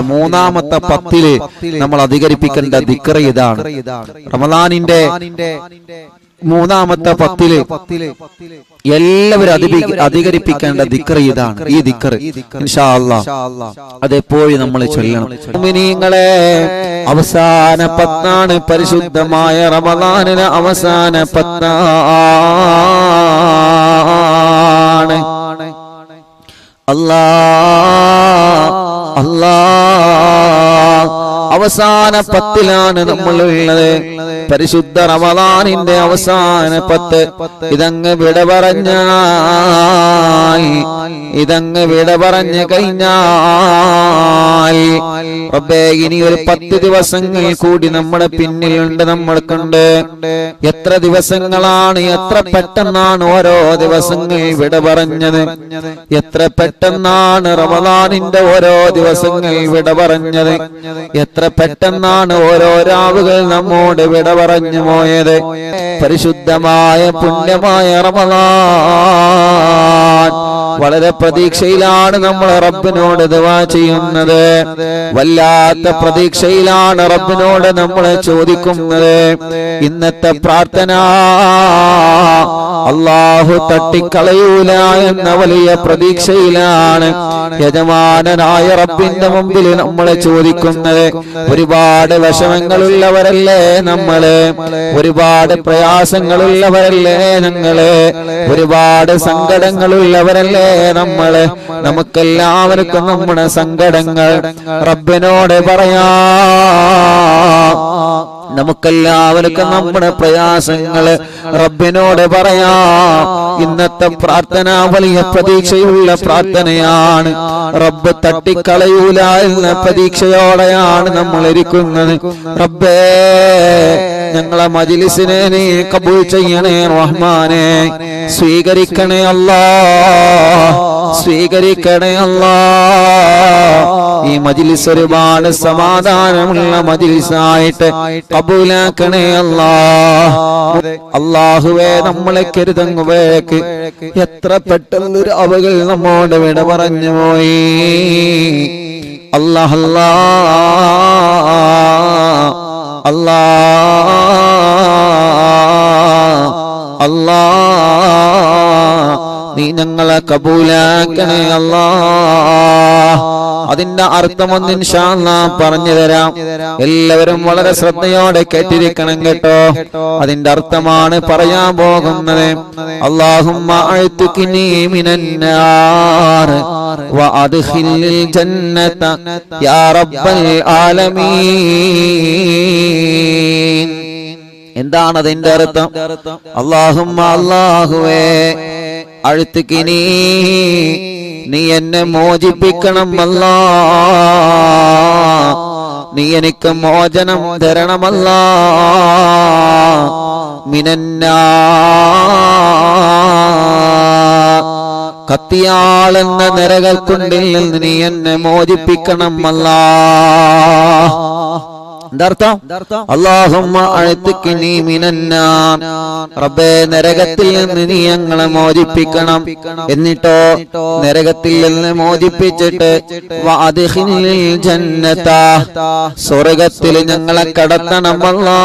മൂന്നാമത്തെ പത്തിൽ നമ്മൾ അധികരിപ്പിക്കേണ്ട ദിക്കറ ഇതാണ്. റമദാനിന്റെ മൂന്നാമത്തെ പത്തിൽ എല്ലാവരും അധികരിപ്പിക്കേണ്ട ദിക്കർ ഇതാണ്. ഈ ദിക്കർ അതെപ്പോഴും നമ്മൾ ചൊല്ലണം. അവസാന പത്താണ് പരിശുദ്ധമായ റമദാനിന് അവസാന പത്താണ്. അല്ലാ അവസാന പത്തിലാണ് നമ്മൾ ഉള്ളത് പരിശുദ്ധ റമദാനിന്റെ അവസാന പത്ത്. ഇതങ്ങ് വിട പറഞ്ഞാൽ ഇതങ്ങ് വിട പറഞ്ഞു കഴിഞ്ഞാൽ റബ്ബേ ഇനി ഒരു പത്ത് ദിവസങ്ങൾ കൂടി നമ്മുടെ പിന്നിലുണ്ട് നമ്മൾക്കുണ്ട്. എത്ര ദിവസങ്ങളാണ് എത്ര പെട്ടെന്നാണ് ഓരോ ദിവസങ്ങൾ വിട പറഞ്ഞത്. എത്ര പെട്ടെന്നാണ് റമദാനിന്റെ ഓരോ ദിവസങ്ങൾ വിട പറഞ്ഞത്. എത്ര പെട്ടെന്നാണ് ഓരോ രാവുകൾ നമ്മോട് വിട പറഞ്ഞു പോയത്. പരിശുദ്ധമായ പുണ്യമായ റമദാൻ. വളരെ പ്രതീക്ഷയിലാണ് നമ്മൾ റബ്ബിനോട് ദുവാ ചെയ്യുന്നത്. വല്ലാത്ത പ്രതീക്ഷയിലാണ് റബ്ബിനോട് നമ്മൾ ചോദിക്കുന്നത്. ഇന്നത്തെ പ്രാർത്ഥന അള്ളാഹു തട്ടിക്കളയൂല എന്ന വലിയ പ്രതീക്ഷയിലാണ് യജമാനനായ റബ്ബിന്റെ മുമ്പിൽ നമ്മൾ ചോദിക്കുന്നത്. ഒരുപാട് വിഷമങ്ങളുള്ളവരല്ലേ നമ്മൾ? ഒരുപാട് പ്രയാസങ്ങളുള്ളവരല്ലേ ഞങ്ങൾ? ഒരുപാട് സങ്കടങ്ങളുള്ളവരല്ലേ നമ്മൾ നമുക്കെല്ലാവർക്കും നമ്മുടെ സങ്കടങ്ങൾ റബ്ബിനോട് പറയാ. നമുക്കെല്ലാവർക്കും നമ്മുടെ പ്രയാസങ്ങൾ റബ്ബിനോട് പറയാ. ഇന്നത്തെ പ്രാർത്ഥന വലിയ പ്രതീക്ഷയുള്ള പ്രാർത്ഥനയാണ്. റബ്ബ് തട്ടിക്കളയൂല എന്ന പ്രതീക്ഷയോടെയാണ് നമ്മൾ ഇരിക്കുന്നത് റബ്ബേ ഞങ്ങളെ മജിലിസിനെ നീ കബൂൾ ചെയ്യണേ റഹ്മാനെ. സ്വീകരിക്കണേ അല്ലാ. സ്വീകരിക്കണേ അല്ലാ. ഈ മജിലിസ് ഒരുപാട് സമാധാനമുള്ള മജിലിസായിട്ട് കബൂലാക്കണേ അല്ലാ. അള്ളാഹുവേ നമ്മളെ കരുതങ്ങുവേക്ക് എത്ര പെട്ടെന്നൊരു അവകൾ നമ്മോട് വിട പറഞ്ഞു പോയി. അല്ലാഹ് അല്ലാ. അല്ലാ. അല്ലാ. നീ ഞങ്ങളെ കബൂലാക്കണേ അല്ലാ. അതിന്റെ അർത്ഥം ഒന്നിൻ പറഞ്ഞു തരാം. എല്ലാവരും വളരെ ശ്രദ്ധയോടെ കേട്ടിരിക്കണം കേട്ടോ. അതിന്റെ അർത്ഥമാണ് പറയാൻ പോകുന്നത്. അള്ളാഹും എന്താണ് അതിന്റെ അർത്ഥം? അള്ളാഹും അള്ളാഹുവേ അഴുത്തുക്കിനി നീ എന്നെ മോചിപ്പിക്കണം അല്ല. നീ എനിക്ക് മോചനം തരണമല്ല മിനന്ന. കത്തിയാളെന്ന നിരകൾക്കുണ്ടിൽ നിന്ന് നീ എന്നെ മോചിപ്പിക്കണം അല്ലാ. റബ്ബേ നരകത്തിൽ നിന്ന് നീ ഞങ്ങളെ മോചിപ്പിക്കണം. എന്നിട്ടോ നരകത്തിൽ നിന്ന് മോചിപ്പിച്ചിട്ട് വഅദ്ഖിലിൽ ജന്നത സ്വർഗത്തിൽ ഞങ്ങളെ കടത്തണം അല്ലാ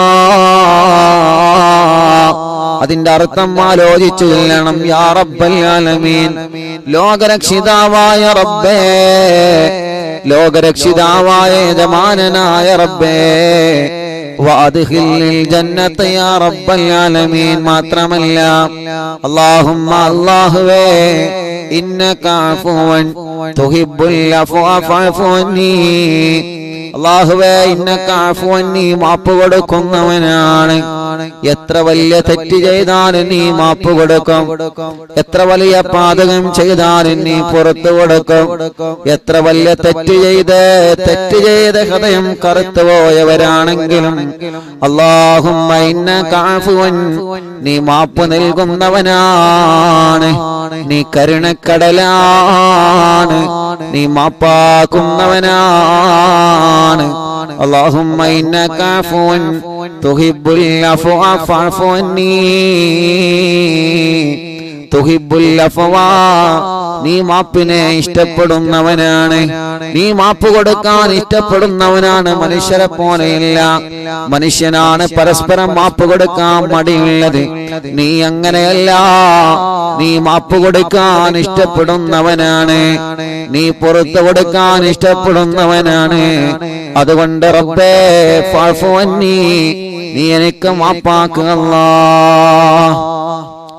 അതിന്റെ അർത്ഥം ആലോചിച്ചു ചെല്ലണം യാ റബ്ബൽ ആലമീൻ. ലോകരക്ഷിതാവായ റബ്ബേ. ലോകരക്ഷിതാവായ യജമാനനായ റബ്ബേ മാത്രമല്ല ഇന്നക്കാഫുവൻ നീ മാപ്പ് കൊടുക്കുന്നവനാണ്. എത്ര വലിയ തെറ്റ് ചെയ്താലും നീ മാപ്പ് കൊടുക്കും. എത്ര വലിയ പാതകം ചെയ്താലും നീ പുറത്തു കൊടുക്കും. എത്ര വലിയ തെറ്റ് ചെയ്ത് തെറ്റ് ചെയ്ത ഹൃദയം കറുത്തു പോയവരാണെങ്കിലും അള്ളാഹും നീ മാപ്പ് നൽകുന്നവനാണ്. നീ കരുണക്കടലാണ്. നീ മാപ്പാക്കുന്നവനാണ്. اللهم إنك عفو تحب العفو فاعف عني നീ മാപ്പിനെ ഇഷ്ടപ്പെടുന്നവനാണ്. നീ മാപ്പ് കൊടുക്കാൻ ഇഷ്ടപ്പെടുന്നവനാണ്. മനുഷ്യരെ പോലെയില്ല മനുഷ്യനാണ് പരസ്പരം മാപ്പ് കൊടുക്കാൻ മടിയുള്ളത്. നീ അങ്ങനെയല്ല. നീ മാപ്പ് കൊടുക്കാൻ ഇഷ്ടപ്പെടുന്നവനാണ്. നീ പുറത്തു കൊടുക്കാൻ ഇഷ്ടപ്പെടുന്നവനാണ്. അതുകൊണ്ട് റബ്ബേ നീ എനിക്ക് മാപ്പാക്കുക.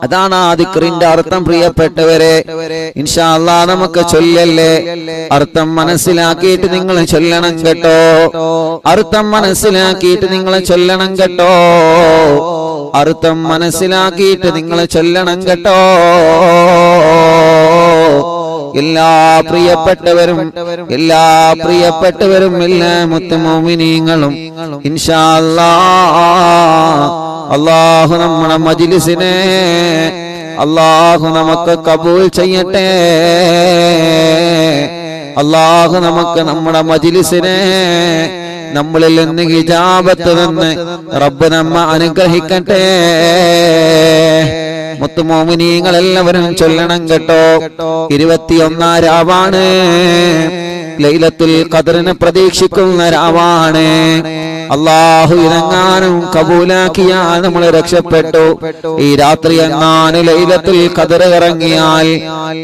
അതാണ് ആ ദിക്റിന്റെ അർത്ഥം പ്രിയപ്പെട്ടവരെ. ഇൻഷാല്ലാ നമുക്ക് ചൊല്ലല്ലേ? അർത്ഥം മനസ്സിലാക്കിയിട്ട് നിങ്ങൾ ചൊല്ലണം കേട്ടോ. അർത്ഥം മനസ്സിലാക്കിയിട്ട് നിങ്ങൾ ചൊല്ലണം കേട്ടോ. അർത്ഥം മനസ്സിലാക്കിയിട്ട് നിങ്ങൾ ചൊല്ലണം കേട്ടോ. എല്ലാ പ്രിയപ്പെട്ടവരും എല്ലാ പ്രിയപ്പെട്ടവരും എല്ലാ മുത്തമോമിനീങ്ങളും ഇൻഷാ അല്ലാ അള്ളാഹു നമ്മുടെ മജിലിസിനെ അള്ളാഹു നമുക്ക് കബൂൽ ചെയ്യട്ടെ. അള്ളാഹു നമുക്ക് നമ്മുടെ മജിലിസിനെ നമ്മളിൽ നിന്ന് ഹിജാബത്ത് നിന്ന് റബ്ബ് നമ്മ അനുഗ്രഹിക്കട്ടെ. മുത്തുമോമിനീങ്ങളെല്ലാവരും ചൊല്ലണം കേട്ടോ. ഇരുപത്തിയൊന്നാം രാവാണ്. ലൈലത്തുൽ ഖദറിനെ പ്രതീക്ഷിക്കുന്ന രാവാണ്. അള്ളാഹു ഇറങ്ങാനും കബൂലാക്കിയാൽ നമ്മൾ രക്ഷപ്പെട്ടു. ഈ രാത്രി എന്നാണ് ലൈലത്തിൽ കതിര ഇറങ്ങിയാൽ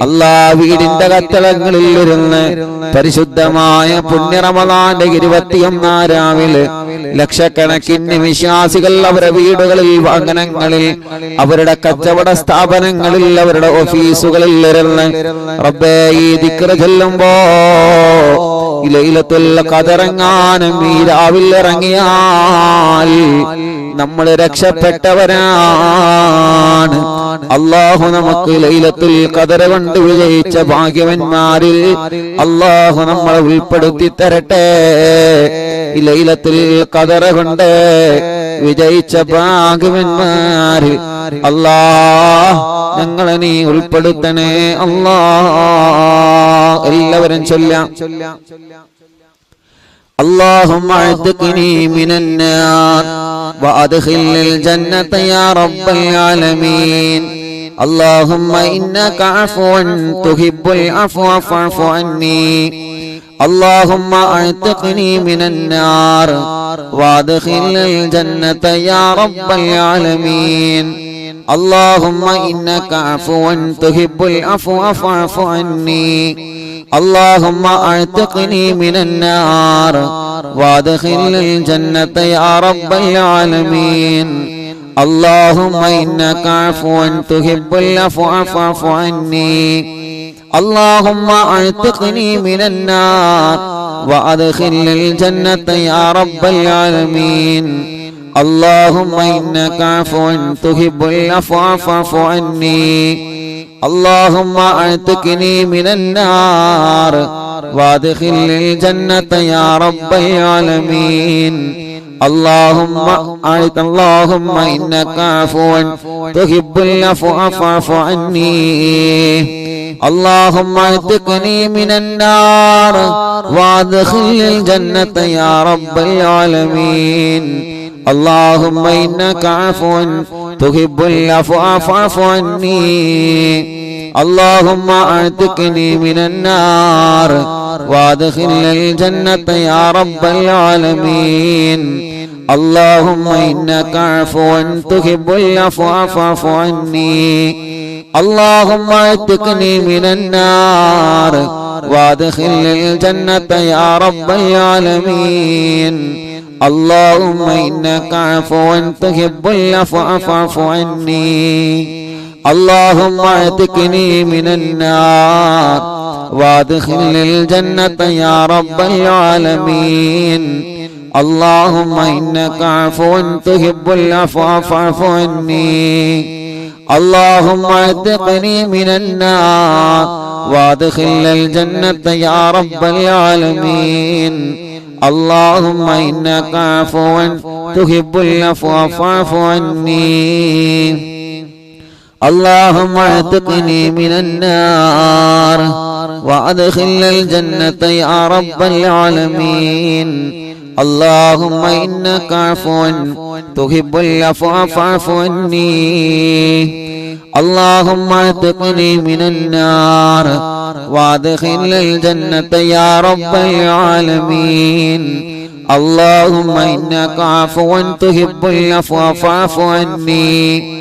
അള്ളാ വീടിന്റെ കത്തളങ്ങളിൽ ഇരുന്ന് പരിശുദ്ധമായ പുണ്യറമദാന്റെ ഇരുപത്തിയൊന്നാം രാവിലെ ലക്ഷക്കണക്കിന് വിശ്വാസികൾ അവരുടെ വീടുകളിൽ വാഹനങ്ങളിൽ അവരുടെ കച്ചവട സ്ഥാപനങ്ങളിൽ അവരുടെ ഓഫീസുകളിൽ ഇരുന്ന് റബ്ബേ ഈ ദിക്ര ചൊല്ലുമ്പോ ഈ ലൈലത്തുൽ ഖദറങ്ങാനും ഈ രാവിൽ ഇറങ്ങിയാൽ നമ്മൾ രക്ഷപ്പെട്ടവരാണ്. അള്ളാഹു നമുക്ക് ലൈലത്തുൽ കതറ കൊണ്ട് വിജയിച്ച ഭാഗ്യവന്മാരിൽ അള്ളാഹു നമ്മളെ ഉൾപ്പെടുത്തി തരട്ടെ. ലൈലത്തുൽ ഖദർ കൊണ്ട് വിജയിച്ച ഭാഗ്യവന്മാരിൽ അല്ലാ ഞങ്ങളെ നീ ഉൾപ്പെടുത്തണേ അല്ലാ എല്ലാവരും ചൊല്ലാം اللهم اعتقني من النار وادخل الجنة يا رب العالمين اللهم انك عفو تحب العفو فاعف عني اللهم اعتقني من النار وادخل الجنة يا رب العالمين اللهم إنك عفو تحب العفو فاعف عني. اللهم أعتقني من النار وادخل الجنة يا رب العالمين. اللهم إنك عفو تحب العفو فاعف عني. اللهم أعتقني من النار وادخل الجنة يا رب العالمين. اللهم إنك عفو تحب العفو فاعف عني. اللهم أعتقني من النار وادخل الجنة يا رب العالمين. اللهم أعط اللهم إنك عفو تحب العفو فاعف عني. اللهم أعتقني من النار وادخل الجنة يا رب العالمين. اللهم إنك عفو تحب العفو فاعف عني. اللهم أعتقني من النار وادخل الجنة يا رب العالمين. اللهم إنك عفو تحب العفو فاعف عني. اللهم أعتقني من النار وادخل الجنة يا رب العالمين. اللهم إنك عفو تحب العفو فاعف عني. اللهم اعتقني من النار وادخل الجنة يا رب العالمين. اللهم إنك عفو تحب العفو فاعف عني. اللهم اعتقني من النار وادخل الجنة يا رب العالمين. اللهم إنك عفو تحب العفو فاعف عني. اللهم اعتقني من النار وادخل الجنة يا رب العالمين. اللهم إنك عفو تحب العفو فاعف عني. اللهم اعتقني من النار وادخل الجنة يا رب العالمين. اللهم إنك عفو تحب العفو فاعف عني.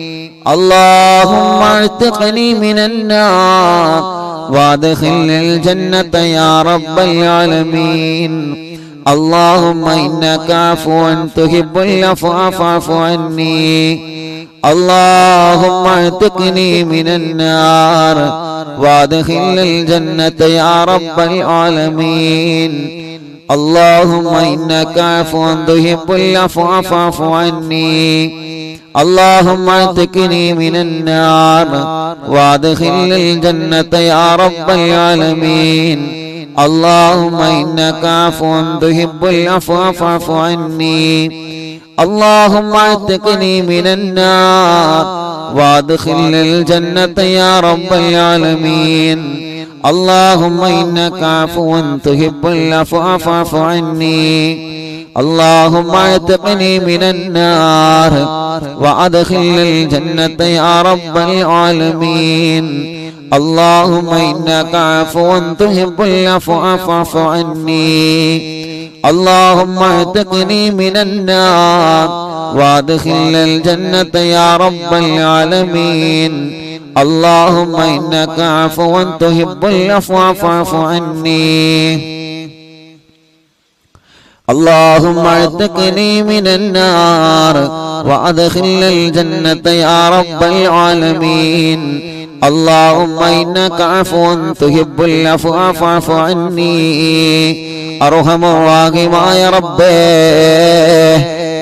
اللهم اعتقني من النار وادخل الجنة يا رب العالمين. اللهم إنك عفو تحب العفو فاعف عني. اللهم اعتقني من النار وادخل الجنة يا رب العالمين. اللهم إنك عفو تحب العفو فاعف عني. اللهم اعتقني من النار وادخل الجنة يا رب العالمين. اللهم إنك عفو تحب العفو فاعف عني. اللهم اعتقني من النار وادخل الجنة يا رب العالمين. اللهم إنك عفو تحب العفو فاعف عني. اللهم اعتقني من النار وادخل الجنة يا رب العالمين. اللهم إنك عفو تحب العفو فاعف عني. اللهم اعتقني من النار وادخل الجنة يا رب العالمين. اللهم إنك عفو تحب العفو فاعف عني. اللهم اعتقني من النار وادخل الجنة يا رب العالمين. اللهم إنك عفو تحب العفو فاعف عني അർഹമവാഹിമായ റബ്ബേ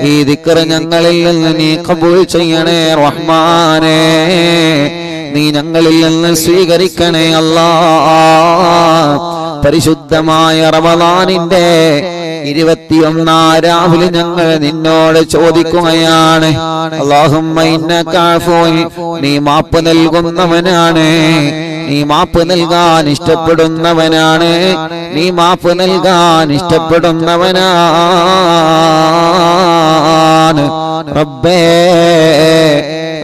ഈ ദിക്കറ് ഞങ്ങളിൽ നിന്ന് നീ കബൂൽ ചെയ്യണേ റഹ്മാനേ നീ ഞങ്ങളിൽ നിന്ന് സ്വീകരിക്കണേ അല്ലാ പരിശുദ്ധമായ റമദാനിന്റെ ഇരുപത്തിയൊന്നാം രാവിലെ ഞങ്ങൾ നിന്നോട് ചോദിക്കുകയാണ് നീ മാപ്പ് നൽകുന്നവനാണ് നീ മാപ്പ് നൽകാൻ ഇഷ്ടപ്പെടുന്നവനാണ് നീ മാപ്പ് നൽകാൻ ഇഷ്ടപ്പെടുന്നവനാണ്. റബ്ബേ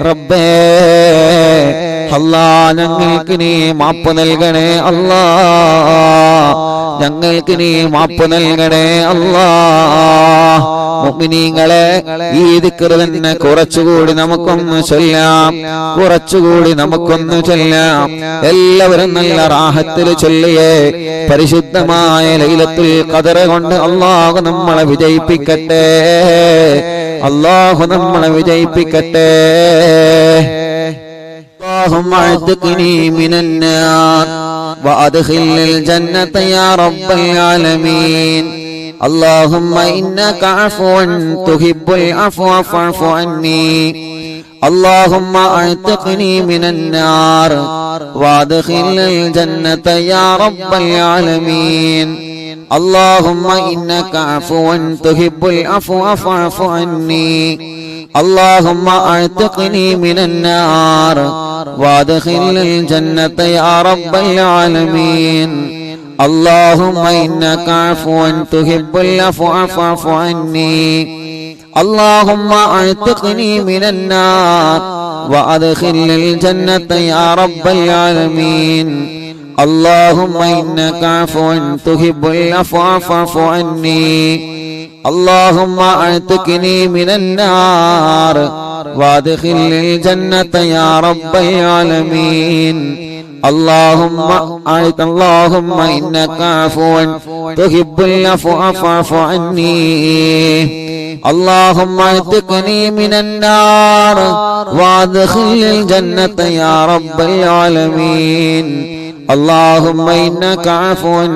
റബ്ബേ അല്ലാ ഞങ്ങൾക്ക് നീ മാപ്പ് നൽകണേ അല്ലാ ഞങ്ങൾക്ക് നീ മാപ്പ് നൽകണേ അല്ലാ മുഅ്മിനീങ്ങളെ ഈ ദിക്റ് തന്നെ കുറച്ചുകൂടി നമുക്കൊന്ന് ചൊല്ലാം കുറച്ചുകൂടി നമുക്കൊന്ന് ചൊല്ലാം എല്ലാവരും നല്ല റാഹത്തിൽ ചൊല്ലിയേ പരിശുദ്ധമായ ലൈലത്തുൽ ഖദർ കൊണ്ട് അള്ളാഹു നമ്മളെ വിജയിപ്പിക്കട്ടെ അള്ളാഹു നമ്മളെ വിജയിപ്പിക്കട്ടെ اللهم اعتقني من النار وادخل الجنة يا رب العالمين. اللهم إنك عفو تحب العفو فاعف عني. اللهم أعتقني من النار وادخل الجنة يا رب العالمين. اللهم إنك عفو تحب العفو فاعف عني. اللهم أعتقني من النار وادخل الجنة يا رب العالمين. اللهم إنك عفو تحب العفو فاعف عني. اللهم أعتقني من النار. وأدخل الجنة يا رب العالمين. اللهم إنك عفو تحب العفو فاعف عني. اللهم أعتقني من النار. وادخل الجنة يا رب العالمين. اللهم أعط اللهم إنك عفو تحب العفو فاعف عني. اللهم اعتقني من النار وادخل الجنة يا رب العالمين. اللهم إنك عفو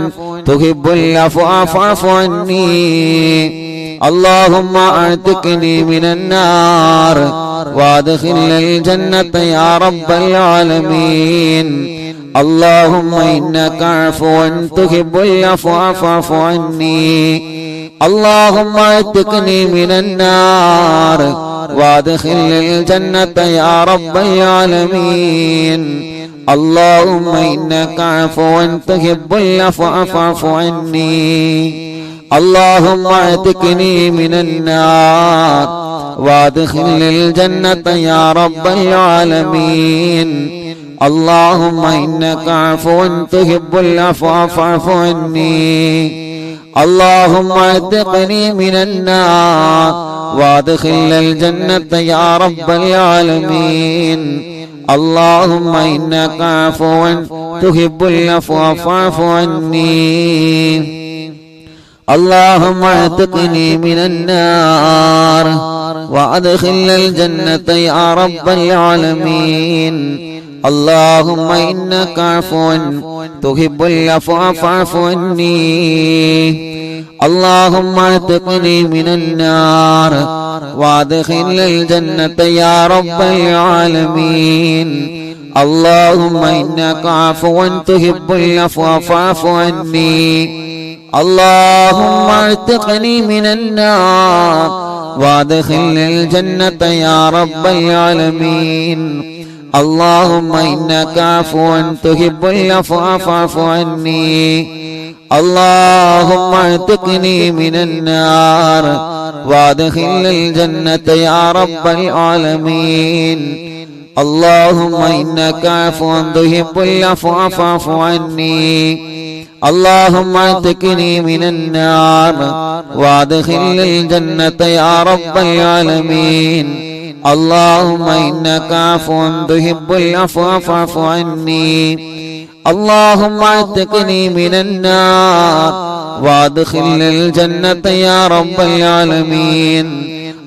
تحب العفو فاعف عني. اللهم اعتقني من النار وادخل الجنة يا رب العالمين. اللهم إنك عفو تحب العفو فاعف عني. اللهم اعتقني من النار وادخل الجنة يا رب العالمين. اللهم إنك عفو تحب العفو فاعف عني. اللهم اعتقني من النار وادخل الجنة يا رب العالمين. اللهم إنك عفو تحب العفو فاعف عني. اللهم اعتقني من النار وادخل الجنة يا رب العالمين. اللهم إنك عفو تحب العفو فاعف عني. اللهم اعتقني من النار وادخل الجنة يا رب العالمين. اللهم إنك عفو تحب العفو فاعف عني. اللهم اعتقني من النار وادخل الجنة يا رب العالمين. اللهم إنك عفو تحب العفو فاعف عني. اللهم اعتقني من النار وادخل الجنة يا رب العالمين. اللهم إنك عفو تحب العفو فاعف عني. اللهم اعتقني من النار وادخل الجنة يا رب العالمين. اللهم إنك عفو تحب العفو فاعف عني. اللهم اعتقني من النار وادخل الجنة يا رب العالمين. اللهم إنك عفو تحب العفو فاعف عني. اللهم اعتقني من النار وادخل الجنة يا رب العالمين.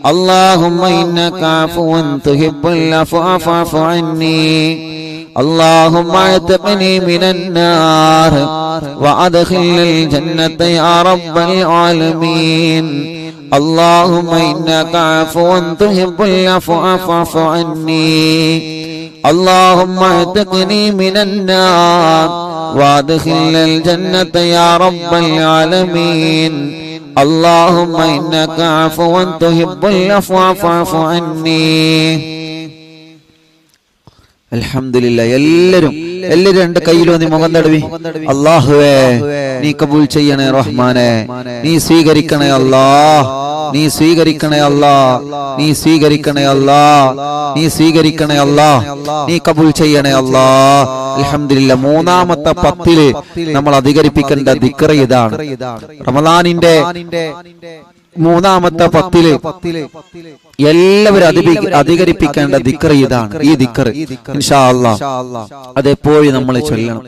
اللهم إنك عفو تحب العفو فاعف عني. اللهم اعتقني من النار وادخل الجنة يا رب العالمين. اللهم إنك عفو تحب العفو فاعف عني. اللهم اعتقني من النار وادخل الجنة يا رب العالمين. اللهم إنك عفو تحب العفو فاعف عني. എല്ലാരും എല്ലാരും രണ്ട് കയ്യിലും നീ മുഖം തടവി. അള്ളാഹുവേ നീ കബൂൽ ചെയ്യണേ റഹ്മാനെ നീ സ്വീകരിക്കണേ അല്ലാ നീ സ്വീകരിക്കണേ അല്ലാ നീ സ്വീകരിക്കണേ അല്ലാ നീ സ്വീകരിക്കണേ അല്ലാ നീ കബൂൽ ചെയ്യണേ അല്ലാ. അലഹമില്ല മൂന്നാമത്തെ പത്തിൽ നമ്മൾ അധികരിപ്പിക്കേണ്ട ദിക്ര ഇതാണ്. റമദാനിന്റെ മൂന്നാമത്തെ പത്തിൽ എല്ലാവരും അധികരിപ്പിക്കേണ്ട ദിക്കർ ഇതാണ്. ഈ ദിക്കർ ഇൻഷാ അതെപ്പോഴും നമ്മൾ ചൊല്ലണം.